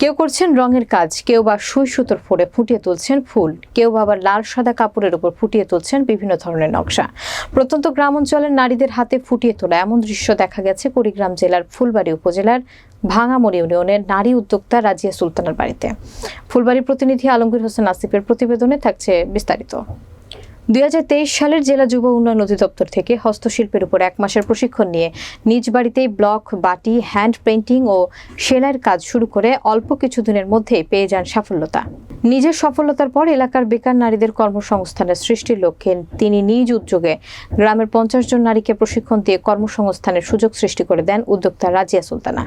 কেউ করছেন রঙের কাজ, কেউ বা সুই সুতোর ফোড়ে ফুটিয়ে তুলছেন ফুল, কেউ বা আবার লাল সাদা কাপড়ের উপর ফুটিয়ে তুলছেন বিভিন্ন ধরনের নকশা। প্রত্যন্ত গ্রাম অঞ্চলের নারীদের হাতে ফুটিয়ে তোলা এমন দৃশ্য দেখা গেছে কুড়িগ্রাম জেলার ফুলবাড়ি উপজেলার ভাঙামড়ি ইউনিয়নের নারী উদ্যোক্তা রাজিয়া সুলতানার বাড়িতে। ফুলবাড়ি প্রতিনিধি আলমগীর হোসেন আসিফের প্রতিবেদনে থাকছে বিস্তারিত। দুই হাজার তেইশ সালের জেলা যুব উন্নয়ন অধিদপ্তর থেকে হস্তশিল্পের উপর এক মাসের প্রশিক্ষণ নিয়ে নিজ বাড়িতেই ব্লক, বাটি, হ্যান্ড পেন্টিং ও সেলাইয়ের কাজ শুরু করে অল্প কিছুদিনের মধ্যে পেয়ে যান সাফল্যতা। নিজের সফলতার পর এলাকার বেকার নারীদের কর্মসংস্থানের সৃষ্টির লক্ষ্যে তিনি নিজ উদ্যোগে গ্রামের পঞ্চাশ জন নারীকে প্রশিক্ষণ দিয়ে কর্মসংস্থানের সুযোগ সৃষ্টি করে দেন উদ্যোক্তা রাজিয়া সুলতানা।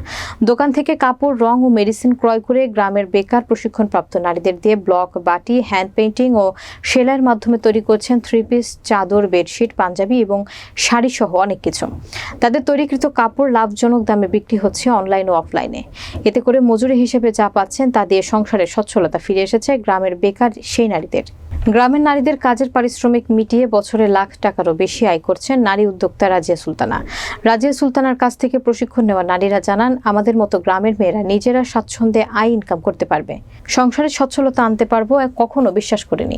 দোকান থেকে কাপড়, রং ও মেডিসিন ক্রয় করে গ্রামের বেকার প্রশিক্ষণপ্রাপ্ত নারীদের দিয়ে ব্লক, বাটি, হ্যান্ড পেন্টিং ও সেলাইয়ের মাধ্যমে তৈরি করছেন থ্রি পিস, চাদর, বেডশিট, পাঞ্জাবি এবং শাড়ি সহ অনেক কিছু। তাদের তৈরিকৃত কাপড় লাভজনক দামে বিক্রি হচ্ছে অনলাইন ও অফলাইনে। এতে করে মজুরি হিসেবে যা পাচ্ছেন তা দিয়ে সংসারে সচ্ছলতা ফিরে এসেছে। গ্রামের বেকার সেই নারীদের। গ্রামের নারীদের কাজের পারিশ্রমিক মিটিয়ে বছরে লাখ টাকারও বেশি আয় করছেন নারী উদ্যোক্তা রাজিয়া সুলতানা। রাজিয়া সুলতানার কাছ থেকে প্রশিক্ষণ নেওয়া নারীরা জানান, আমাদের মতো গ্রামের মেয়েরা নিজেরা স্বাচ্ছন্দ্যে আয় ইনকাম করতে পারবে। সংসারে সচ্ছলতা আনতে পারব কখনো বিশ্বাস করিনি।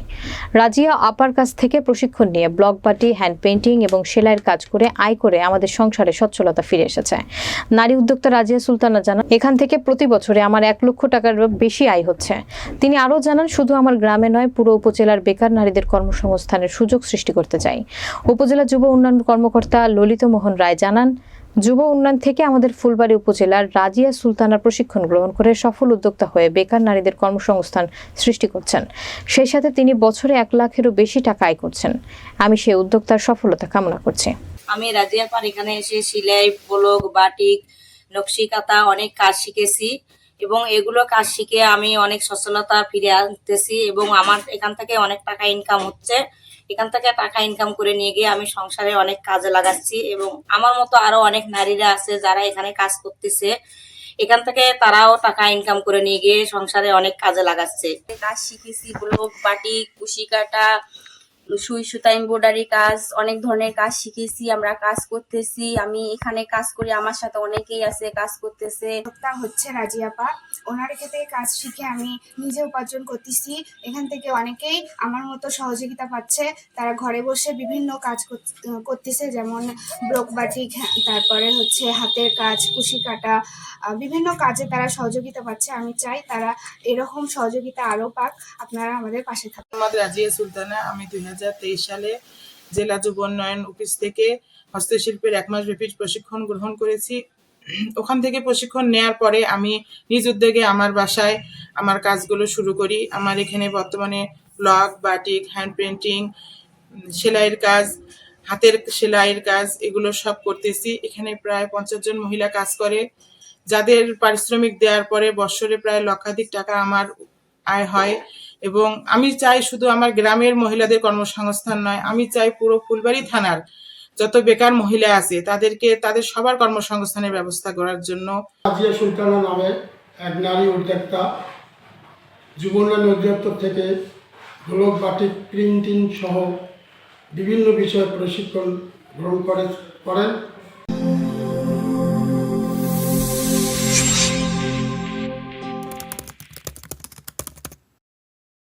রাজিয়া আপার কাছ থেকে প্রশিক্ষণ নিয়ে ব্লক বাটি হ্যান্ড পেন্টিং এবং সেলাইয়ের কাজ করে আয় করে আমাদের সংসারে সচ্ছলতা ফিরে এসেছে। নারী উদ্যোক্তা রাজিয়া সুলতানা জানান, এখান থেকে প্রতি বছরে আমার এক লক্ষ টাকার বেশি আয় হচ্ছে। তিনি আরও জানান, শুধু আমার গ্রামে নয়, পুরো উপজেলার বেকার নারীদের কর্মসংস্থানের সুযোগ সৃষ্টি করতে চাই। উপজেলা যুব উন্নয়ন কর্মকর্তা ললিত মোহন রায় জানান, যুব উন্নয়ন থেকে আমাদের ফুলবাড়ি উপজেলার রাজিয়া সুলতানা প্রশিক্ষণ গ্রহণ করে সফল উদ্যোক্তা হয়ে বেকার নারীদের কর্মসংস্থান সৃষ্টি করছেন। সেই সাথে তিনি বছরে এক লাখেরও বেশি টাকা আয় করছেন। আমি সেই উদ্যোক্তার সফলতা কামনা করছি। আমি রাজিয়া পার এখানে এসে সিলাই, ব্লক, বাটিক, নকশি কাঁথা অনেক কাজ শিখেছি। এবং এগুলো কাজ শিখে আমি অনেক সচ্ছলতা ফিরে আনতেছি এবং আমার এখান থেকে অনেক টাকা ইনকাম হচ্ছে। এখান থেকে টাকা ইনকাম করে নিয়ে গিয়ে আমি সংসারে অনেক কাজে লাগাচ্ছি এবং আমার মতো আরও অনেক নারীরা আছে যারা এখানে কাজ করতেছে। এখান থেকে তারাও টাকা ইনকাম করে নিয়ে গিয়ে সংসারে অনেক কাজে লাগাচ্ছে। কাজ শিখেছি, ব্লক, বাটি, কুশি কাটা সুই সুতা এমব্রয়ডারি কাজ অনেক ধরনের কাজ শিখেছি আমরা কাজ করতেছি। আমি এখানে কাজ করি আমার সাথে অনেকেই আছে কাজ করতেছে। হচ্ছে রাজিয়াপা ওনার থেকে কাজ শিখে আমি নিজে উপার্জন করতেছি। এখান থেকে অনেকেই আমার মতো সহযোগিতা পাচ্ছে। তারা ঘরে বসে বিভিন্ন কাজ করত- করতেছে যেমন ব্লক বাটিক হ্যাঁ, তারপরে হচ্ছে হাতের কাজ কুশি কাটা বিভিন্ন কাজে তারা সহযোগিতা পাচ্ছে। আমি চাই তারা এরকম সহযোগিতা আরও পাক। আপনারা আমাদের পাশে থাকুন মোহাম্মদ রাজিয়া সুলতানা আমি দুই সালে জেলা যুব উন্নয়ন অফিস থেকে হস্তশিল্পের এক মাস ব্যাপী প্রশিক্ষণ গ্রহণ করেছি। ওখান থেকে প্রশিক্ষণ নেয়ার পরে আমি নিজ উদ্যোগে আমার বাসায় আমার কাজগুলো শুরু করি। আমার এখানে বর্তমানে ব্লক বাটিক, হ্যান্ড পেন্টিং সেলাইয়ের কাজ, হাতের সেলাইয়ের কাজ এগুলো সব করতেছি। এখানে প্রায় পঞ্চাশ জন মহিলা কাজ করে। যাদের পারিশ্রমিক দেওয়ার পরে বৎসরে প্রায় লক্ষাধিক টাকা আমার আয় হয়। এবং আমি চাই শুধু আমার গ্রামের মহিলাদের কর্মসংস্থান নয়, আমি চাই পুরো ফুলবাড়ি থানার যত বেকার মহিলা আছে তাদেরকে, তাদের সবার কর্মসংস্থানের ব্যবস্থা করার জন্য। সুলতানা নামে এক নারী উদ্যোক্তা যুব উন্নয়ন অধিদপ্তর থেকে ব্লক বাটিক প্রিন্টিং সহ বিভিন্ন বিষয়ে প্রশিক্ষণ গ্রহণ করে করেন।